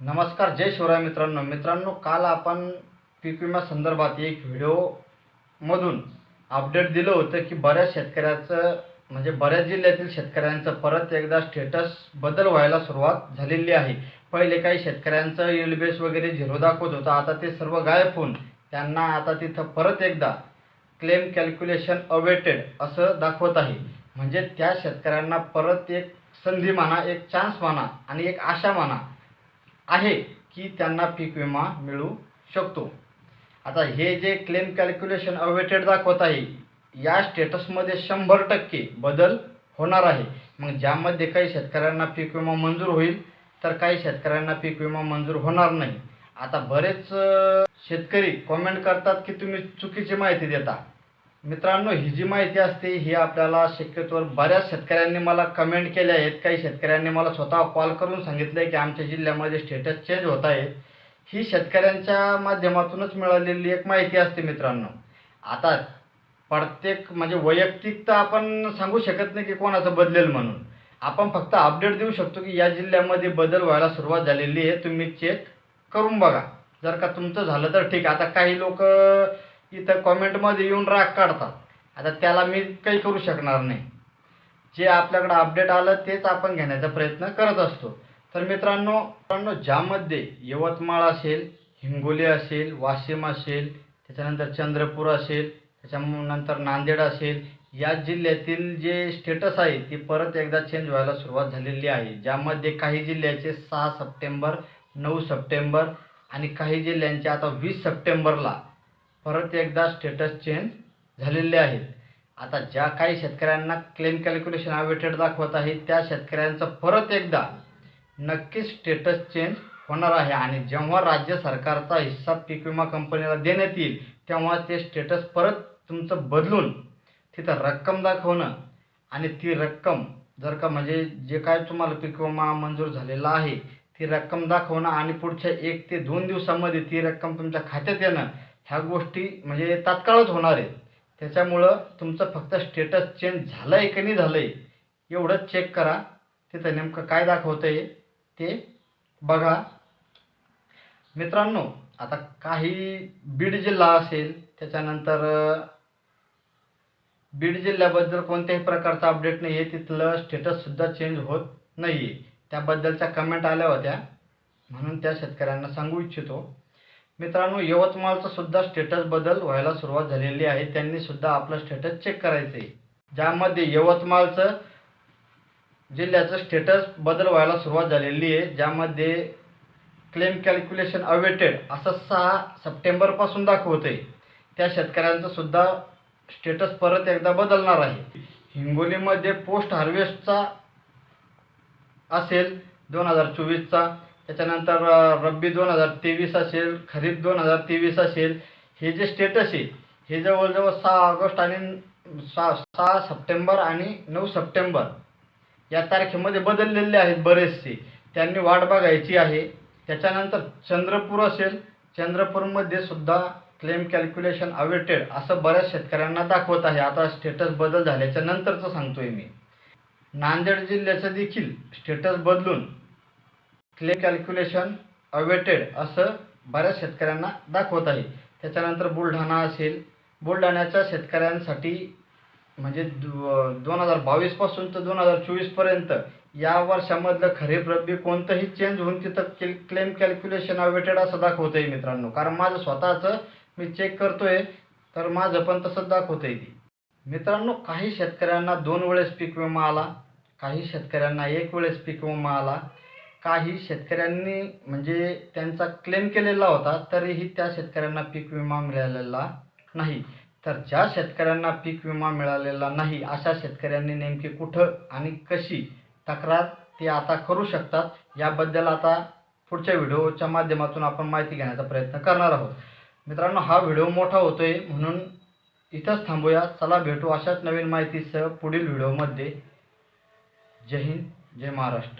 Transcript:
नमस्कार जय शिवराय मित्रांनो. मित्रांनो काल आपण पीक विमा संदर्भात एक व्हिडिओमधून अपडेट दिलं होतं की बऱ्याच शेतकऱ्याचं म्हणजे बऱ्याच जिल्ह्यातील शेतकऱ्यांचं परत एकदा स्टेटस बदल व्हायला सुरुवात झालेली आहे. पहिले काही शेतकऱ्यांचं एलबेस वगैरे झिरो दाखवत होतं. आता ते सर्व गायब होऊन त्यांना आता तिथं परत एकदा क्लेम कॅल्क्युलेशन अवेटेड असं दाखवत आहे. म्हणजे त्या शेतकऱ्यांना परत एक संधी म्हणा एक चान्स म्हणा आणि एक आशा म्हणा आहे की त्यांना पीक विमा मिळू शकतो. आता हे जे क्लेम कॅल्क्युलेशन अवेटेड दाखवत आहे या स्टेटसमध्ये शंभर टक्के बदल होणार आहे. मग ज्यामध्ये काही शेतकऱ्यांना पीक विमा मंजूर होईल तर काही शेतकऱ्यांना पीक विमा मंजूर होणार नाही. आता बरेच शेतकरी कॉमेंट करतात की तुम्ही चुकीची माहिती देता. मित्रांनो ही जी माहिती असते ही आपल्याला शक्यतोवर बऱ्याच शेतकऱ्यांनी मला कमेंट केल्या आहेत. काही शेतकऱ्यांनी मला स्वतः कॉल करून सांगितलं की आमच्या जिल्ह्यामध्ये स्टेटस चेंज होत आहे. ही शेतकऱ्यांच्या माध्यमातूनच मिळालेली एक माहिती असते मित्रांनो. आता प्रत्येक म्हणजे वैयक्तिक तर आपण सांगू शकत नाही की कोणाचं बदलेल म्हणून. आपण फक्त अपडेट देऊ शकतो की या जिल्ह्यामध्ये बदल व्हायला सुरुवात झालेली आहे. तुम्ही चेक करून बघा. जर का तुमचं झालं तर ठीक. आता काही लोक इथं कॉमेंटमध्ये येऊन राग काढतात. आता त्याला मी काही करू शकणार नाही. जे आपल्याकडं अपडेट आलं तेच आपण घेण्याचा प्रयत्न करत असतो. तर मित्रांनो मित्रांनो ज्यामध्ये यवतमाळ असेल हिंगोली असेल वाशिम असेल त्याच्यानंतर चंद्रपूर असेल त्याच्यानंतर नांदेड असेल या जिल्ह्यातील जे स्टेटस आहे ती परत एकदा चेंज व्हायला सुरुवात झालेली आहे. ज्यामध्ये काही जिल्ह्याचे सहा सप्टेंबर नऊ सप्टेंबर आणि काही जिल्ह्यांचे आता वीस सप्टेंबरला परत एकदा स्टेटस चेंज झालेले आहेत. आता ज्या काही शेतकऱ्यांना क्लेम कॅल्क्युलेशन अवेटेड दाखवत आहे त्या शेतकऱ्यांचं परत एकदा नक्कीच स्टेटस चेंज होणार आहे. आणि जेव्हा राज्य सरकारचा हिस्सा पीक विमा कंपनीला देण्यात येईल तेव्हा ते स्टेटस परत तुमचं बदलून तिथं रक्कम दाखवणं. आणि ती रक्कम जर का म्हणजे जे काय तुम्हाला पीक विमा मंजूर झालेला आहे ती रक्कम दाखवणं आणि पुढच्या एक ते दोन दिवसामध्ये ती रक्कम तुमच्या खात्यात येणं ह्या गोष्टी म्हणजे तात्काळच होणार आहेत. त्याच्यामुळं तुमचं फक्त स्टेटस चेंज झालं आहे की नाही झालं आहे एवढंच चेक करा. तिथं नेमकं काय दाखवतं आहे ते बघा. मित्रांनो आता काही बीड जिल्हा असेल त्याच्यानंतर बीड जिल्ह्याबद्दल कोणत्याही प्रकारचा अपडेट नाही आहे तिथलं स्टेटससुद्धा चेंज होत नाही आहे त्याबद्दलच्या कमेंट आल्या होत्या. म्हणून त्या शेतकऱ्यांना सांगू इच्छितो. मित्रांनो यवतमाळचं सुद्धा स्टेटस बदल व्हायला सुरुवात झालेली आहे. त्यांनी सुद्धा आपलं स्टेटस चेक करायचं आहे ज्यामध्ये यवतमाळचं जिल्ह्याचं स्टेटस बदल व्हायला सुरुवात झालेली आहे. ज्यामध्ये क्लेम कॅल्क्युलेशन अवेटेड असं सहा सप्टेंबरपासून दाखवतंय. त्या शेतकऱ्यांचं सुद्धा स्टेटस परत एकदा बदलणार आहे. हिंगोलीमध्ये पोस्ट हार्वेस्टचा असेल दोन हजार चोवीसचा. त्याच्यानंतर रब्बी दोन हजार तेवीस असेल खरीप दोन हजार तेवीस असेल हे जे स्टेटस आहे हे जवळजवळ सहा ऑगस्ट आणि सहा सहा सप्टेंबर आणि नऊ सप्टेंबर या तारखेमध्ये बदललेले आहेत बरेचसे. त्यांनी वाट बघायची आहे. त्याच्यानंतर चंद्रपूर असेल चंद्रपूरमध्ये सुद्धा क्लेम कॅल्क्युलेशन अवेटेड असं बऱ्याच शेतकऱ्यांना दाखवत आहे. आता स्टेटस बदल झाल्याच्या नंतरचं सांगतोय मी. नांदेड जिल्ह्याचं देखील स्टेटस बदलून क्लेम कॅल्क्युलेशन अवेटेड असं बऱ्याच शेतकऱ्यांना दाखवत आहे. त्याच्यानंतर बुलढाणा असेल. बुलढाण्याच्या शेतकऱ्यांसाठी म्हणजे दोन हजार बावीसपासून तर दोन हजार चोवीसपर्यंत या वर्षामधलं खरीप रब्बी कोणतंही चेंज होऊन तिथं के क्लेम कॅल्क्युलेशन अवेटेड असं दाखवतं आहे मित्रांनो. कारण माझं स्वतःचं मी चेक करतोय तर माझं पण तसंच दाखवतं आहे ती. मित्रांनो काही शेतकऱ्यांना दोन वेळेस पीक विमा आला काही शेतकऱ्यांना एक वेळेस पीक विमा आला. काही शेतकऱ्यांनी म्हणजे त्यांचा क्लेम केलेला होता तरीही त्या शेतकऱ्यांना पीक विमा मिळालेला नाही. तर ज्या शेतकऱ्यांना पीक विमा मिळालेला नाही अशा शेतकऱ्यांनी नेमकी कुठं आणि कशी तक्रार ते आता करू शकतात याबद्दल आता पुढच्या व्हिडिओच्या माध्यमातून आपण माहिती घेण्याचा प्रयत्न करणार आहोत. मित्रांनो हा व्हिडिओ मोठा होतोय म्हणून इथंच थांबूया. चला भेटू अशाच नवीन माहितीसह पुढील व्हिडिओमध्ये. जय हिंद जय महाराष्ट्र.